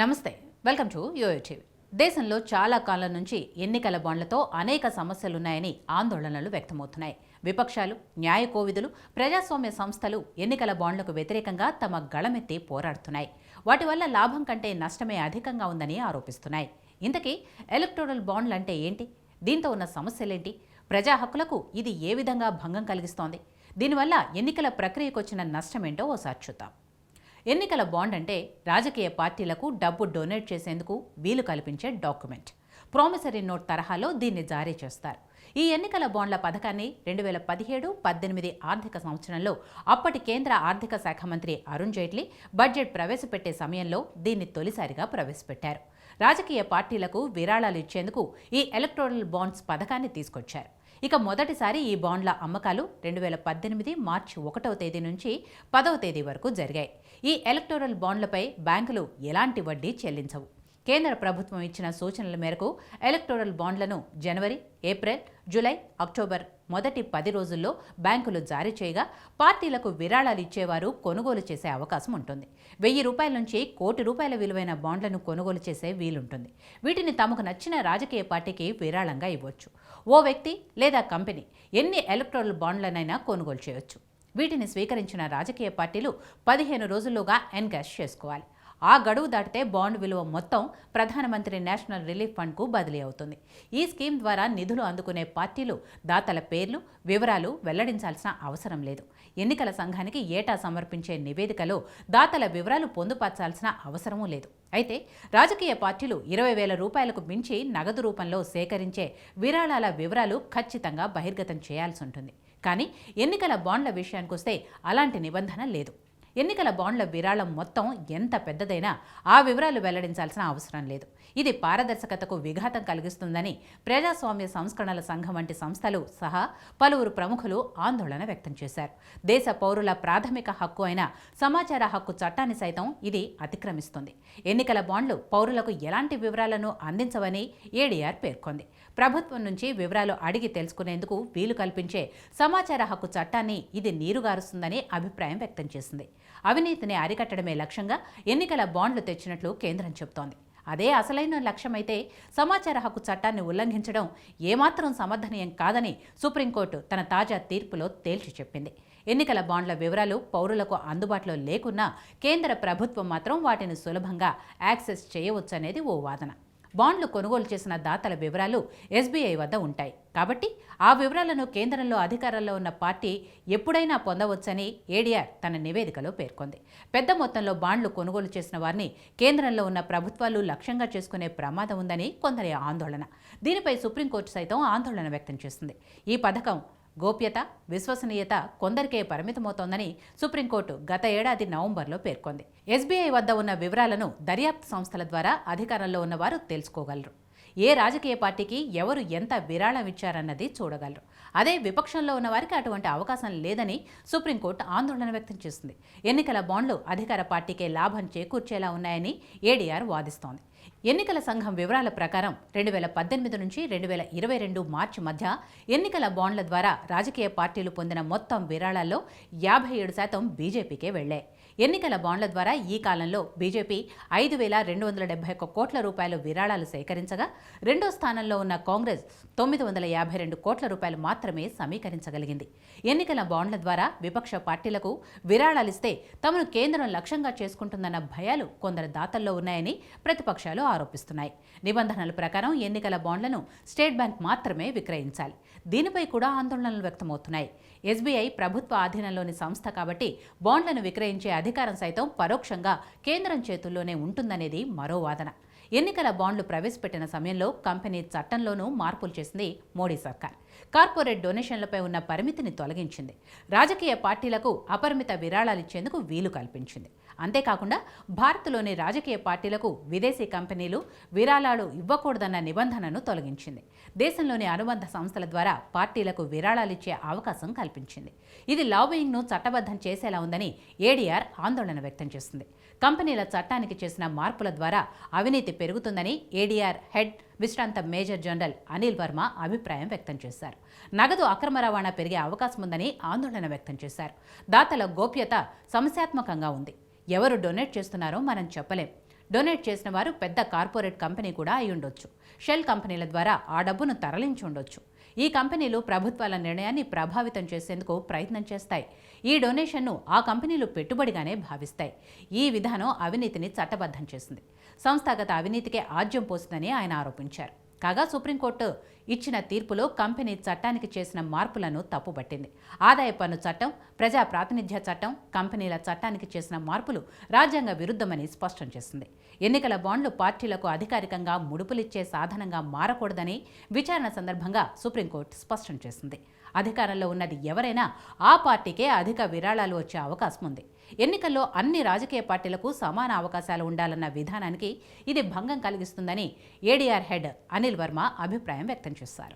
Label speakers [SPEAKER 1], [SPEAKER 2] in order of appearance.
[SPEAKER 1] నమస్తే welcome to TV. దేశంలో చాలా కాలం నుంచి ఎన్నికల బాండ్లతో అనేక సమస్యలున్నాయని ఆందోళనలు వ్యక్తమవుతున్నాయి. విపక్షాలు న్యాయ కోవిదులు ప్రజాస్వామ్య సంస్థలు ఎన్నికల బాండ్లకు వ్యతిరేకంగా తమ గళమెత్తి పోరాడుతున్నాయి. వాటి వల్ల లాభం కంటే నష్టమే అధికంగా ఉందని ఆరోపిస్తున్నాయి. ఇంతకీ ఎలక్టోరల్ బాండ్లు అంటే ఏంటి? దీంతో ఉన్న సమస్యలేంటి? ప్రజా హక్కులకు ఇది ఏ విధంగా భంగం కలిగిస్తోంది? దీనివల్ల ఎన్నికల ప్రక్రియకు వచ్చిన నష్టమేంటో ఓసారి చూద్దాం. ఎన్నికల బాండ్ అంటే రాజకీయ పార్టీలకు డబ్బు డొనేట్ చేసేందుకు వీలు కల్పించే డాక్యుమెంట్. ప్రామిసరీ నోట్ తరహాలో దీన్ని జారీ చేస్తారు. ఈ ఎన్నికల బాండ్ల పథకాన్ని రెండు వేల పదిహేడు పద్దెనిమిది ఆర్థిక సంవత్సరంలో అప్పటి కేంద్ర ఆర్థిక శాఖ మంత్రి అరుణ్ జైట్లీ బడ్జెట్ ప్రవేశపెట్టే సమయంలో దీన్ని తొలిసారిగా ప్రవేశపెట్టారు. రాజకీయ పార్టీలకు విరాళాలు ఇచ్చేందుకు ఈ ఎలక్టోరల్ బాండ్స్ పథకాన్ని తీసుకొచ్చారు. ఇక మొదటిసారి ఈ బాండ్ల అమ్మకాలు రెండు వేల పద్దెనిమిది మార్చి ఒకటవ తేదీ నుంచి పదవ తేదీ వరకు జరిగాయి. ఈ ఎలక్టోరల్ బాండ్లపై బ్యాంకులు ఎలాంటి వడ్డీ చెల్లించవు. కేంద్ర ప్రభుత్వం ఇచ్చిన సూచనల మేరకు ఎలక్టోరల్ బాండ్లను జనవరి ఏప్రిల్ జూలై అక్టోబర్ మొదటి పది రోజుల్లో బ్యాంకులు జారీ చేయగా పార్టీలకు విరాళాలు ఇచ్చేవారు కొనుగోలు చేసే అవకాశం ఉంటుంది. వెయ్యి రూపాయల నుంచి కోటి రూపాయల విలువైన బాండ్లను కొనుగోలు చేసే వీలుంటుంది. వీటిని తమకు నచ్చిన రాజకీయ పార్టీకి విరాళంగా ఇవ్వచ్చు. ఓ వ్యక్తి లేదా కంపెనీ ఎన్ని ఎలక్ట్రల్ బాండ్లనైనా కొనుగోలు చేయొచ్చు. వీటిని స్వీకరించిన రాజకీయ పార్టీలు పదిహేను రోజుల్లోగా ఎన్కాష్ చేసుకోవాలి. ఆ గడువు దాటితే బాండ్ విలువ మొత్తం ప్రధానమంత్రి నేషనల్ రిలీఫ్ ఫండ్కు బదిలీ అవుతుంది. ఈ స్కీమ్ ద్వారా నిధులు అందుకునే పార్టీలు దాతల పేర్లు వివరాలు వెల్లడించాల్సిన అవసరం లేదు. ఎన్నికల సంఘానికి ఏటా సమర్పించే నివేదికలో దాతల వివరాలు పొందుపరచాల్సిన అవసరమూ లేదు. అయితే రాజకీయ పార్టీలు ఇరవై వేల రూపాయలకు మించి నగదు రూపంలో సేకరించే విరాళాల వివరాలు ఖచ్చితంగా బహిర్గతం చేయాల్సి ఉంటుంది. కానీ ఎన్నికల బాండ్ల విషయానికొస్తే అలాంటి నిబంధన లేదు. ఎన్నికల బాండ్ల విరాళం మొత్తం ఎంత పెద్దదైనా ఆ వివరాలు వెల్లడించాల్సిన అవసరం లేదు. ఇది పారదర్శకతకు విఘాతం కలిగిస్తుందని ప్రజాస్వామ్య సంస్కరణల సంఘం వంటి సంస్థలు సహా పలువురు ప్రముఖులు ఆందోళన వ్యక్తం చేశారు. దేశ పౌరుల ప్రాథమిక హక్కు అయిన సమాచార హక్కు చట్టాన్ని సైతం ఇది అతిక్రమిస్తుంది. ఎన్నికల బాండ్లు పౌరులకు ఎలాంటి వివరాలను అందించవని ఏడీఆర్ పేర్కొంది. ప్రభుత్వం నుంచి వివరాలు అడిగి తెలుసుకునేందుకు వీలు కల్పించే సమాచార హక్కు చట్టాన్ని ఇది నీరుగారుస్తుందని అభిప్రాయం వ్యక్తం చేసింది. అవినీతిని అరికట్టడమే లక్ష్యంగా ఎన్నికల బాండ్లు తెచ్చినట్లు కేంద్రం చెబుతోంది. అదే అసలైన లక్ష్యమైతే సమాచార హక్కు చట్టాన్ని ఉల్లంఘించడం ఏమాత్రం సమర్థనీయం కాదని సుప్రీంకోర్టు తన తాజా తీర్పులో తేల్చి చెప్పింది. ఎన్నికల బాండ్ల వివరాలు పౌరులకు అందుబాటులో లేకున్నా కేంద్ర ప్రభుత్వం మాత్రం వాటిని సులభంగా యాక్సెస్ చేయవచ్చనేది ఓ వాదన. బాండ్లు కొనుగోలు చేసిన దాతల వివరాలు ఎస్బీఐ వద్ద ఉంటాయి. కాబట్టి ఆ వివరాలను కేంద్రంలో అధికారంలో ఉన్న పార్టీ ఎప్పుడైనా పొందవచ్చని ఏడీఆర్ తన నివేదికలో పేర్కొంది. పెద్ద మొత్తంలో బాండ్లు కొనుగోలు చేసిన వారిని కేంద్రంలో ఉన్న ప్రభుత్వాలు లక్ష్యంగా చేసుకునే ప్రమాదం ఉందని కొందరి ఆందోళన. దీనిపై సుప్రీంకోర్టు సైతం ఆందోళన వ్యక్తం చేసింది. ఈ పథకం గోప్యత విశ్వసనీయత కొందరికే పరిమితమవుతోందని సుప్రీంకోర్టు గత ఏడాది నవంబర్లో పేర్కొంది. ఎస్బీఐ వద్ద ఉన్న వివరాలను దర్యాప్తు సంస్థల ద్వారా అధికారంలో ఉన్నవారు తెలుసుకోగలరు. ఏ రాజకీయ పార్టీకి ఎవరు ఎంత విరాళం ఇచ్చారన్నది చూడగలరు. అదే విపక్షంలో ఉన్న వారికి అటువంటి అవకాశం లేదని సుప్రీంకోర్టు ఆందోళన వ్యక్తం చేసింది. ఎన్నికల బాండ్లు అధికార పార్టీకే లాభం చేకూర్చేలా ఉన్నాయని ఏడీఆర్ వాదిస్తోంది. ఎన్నికల సంఘం వివరాల ప్రకారం రెండు వేల పద్దెనిమిది నుంచి రెండు వేల ఇరవై రెండు మార్చి మధ్య ఎన్నికల బాండ్ల ద్వారా రాజకీయ పార్టీలు పొందిన మొత్తం విరాళాల్లో యాభై ఏడు శాతం బీజేపీకే వెళ్ళాయి. ఎన్నికల బాండ్ల ద్వారా ఈ కాలంలో బీజేపీ ఐదు వేల రెండు వందల డెబ్బై ఒక్క కోట్ల రూపాయలు విరాళాలు సేకరించగా రెండో స్థానంలో ఉన్న కాంగ్రెస్ తొమ్మిది వందల యాభై రెండు కోట్ల రూపాయలు మాత్రమే సమీకరించగలిగింది. ఎన్నికల బాండ్ల ద్వారా విపక్ష పార్టీలకు విరాళాలిస్తే తమను కేంద్రం లక్ష్యంగా చేసుకుంటుందన్న భయాలు కొందరు దాతల్లో ఉన్నాయని ప్రతిపక్షాలు ఆరోపిస్తున్నాయి. నిబంధనల ప్రకారం ఎన్నికల బాండ్లను స్టేట్ బ్యాంక్ మాత్రమే విక్రయించాలి. దీనిపై కూడా ఆందోళనలు వ్యక్తమవుతున్నాయి. ఎస్బీఐ ప్రభుత్వ ఆధీనంలోని సంస్థ కాబట్టి బాండ్లను విక్రయించే అధికారం సైతం పరోక్షంగా కేంద్రం చేతుల్లోనే ఉంటుందనేది మరో వాదన. ఎన్నికల బాండ్లు ప్రవేశపెట్టిన సమయంలో కంపెనీ చట్టంలోనూ మార్పులు చేసింది మోడీ సర్కార్. కార్పొరేట్ డొనేషన్లపై ఉన్న పరిమితిని తొలగించింది. రాజకీయ పార్టీలకు అపరిమిత విరాళాలిచ్చేందుకు వీలు కల్పించింది. అంతేకాకుండా భారత్లోని రాజకీయ పార్టీలకు విదేశీ కంపెనీలు విరాళాలు ఇవ్వకూడదన్న నిబంధనను తొలగించింది. దేశంలోని అనుబంధ సంస్థల ద్వారా పార్టీలకు విరాళాలిచ్చే అవకాశం కల్పించింది. ఇది లాబింగ్ను చట్టబద్ధం చేసేలా ఉందని ఏడీఆర్ ఆందోళన వ్యక్తం చేసింది. కంపెనీల చట్టానికి చేసిన మార్పుల ద్వారా అవినీతి పెరుగుతుందని ఏడీఆర్ హెడ్ విశ్రాంత మేజర్ జనరల్ అనిల్ వర్మ అభిప్రాయం వ్యక్తం చేశారు. నగదు అక్రమ రవాణా పెరిగే అవకాశం ఉందని ఆందోళన వ్యక్తం చేశారు. దాతల గోప్యత సమస్యాత్మకంగా ఉంది. ఎవరు డొనేట్ చేస్తున్నారో మనం చెప్పలేం. డొనేట్ చేసిన వారు పెద్ద కార్పొరేట్ కంపెనీ కూడా అయి ఉండొచ్చు. షెల్ కంపెనీల ద్వారా ఆ డబ్బును తరలించి ఉండొచ్చు. ఈ కంపెనీలు ప్రభుత్వాల నిర్ణయాన్ని ప్రభావితం చేసేందుకు ప్రయత్నం చేస్తాయి. ఈ డొనేషన్ను ఆ కంపెనీలు పెట్టుబడిగానే భావిస్తాయి. ఈ విధానం అవినీతిని చట్టబద్ధం చేసింది. సంస్థాగత అవినీతికే ఆజ్యం పోసిందని ఆయన ఆరోపించారు. కాగా సుప్రీంకోర్టు ఇచ్చిన తీర్పులో కంపెనీ చట్టానికి చేసిన మార్పులను తప్పుబట్టింది. ఆదాయ పన్ను చట్టం ప్రజా ప్రాతినిధ్య చట్టం కంపెనీల చట్టానికి చేసిన మార్పులు రాజ్యాంగ విరుద్ధమని స్పష్టం చేసింది. ఎన్నికల బాండ్లు పార్టీలకు అధికారికంగా ముడుపులిచ్చే సాధనంగా మారకూడదని విచారణ సందర్భంగా సుప్రీంకోర్టు స్పష్టం చేసింది. అధికారంలో ఉన్నది ఎవరైనా ఆ పార్టీకే అధిక విరాళాలు వచ్చే అవకాశం ఉంది. ఎన్నికల్లో అన్ని రాజకీయ పార్టీలకు సమాన అవకాశాలు ఉండాలన్న విధానానికి ఇది భంగం కలిగిస్తుందని ఏడీఆర్ హెడ్ అనిల్ వర్మ అభిప్రాయం వ్యక్తం చేశారు.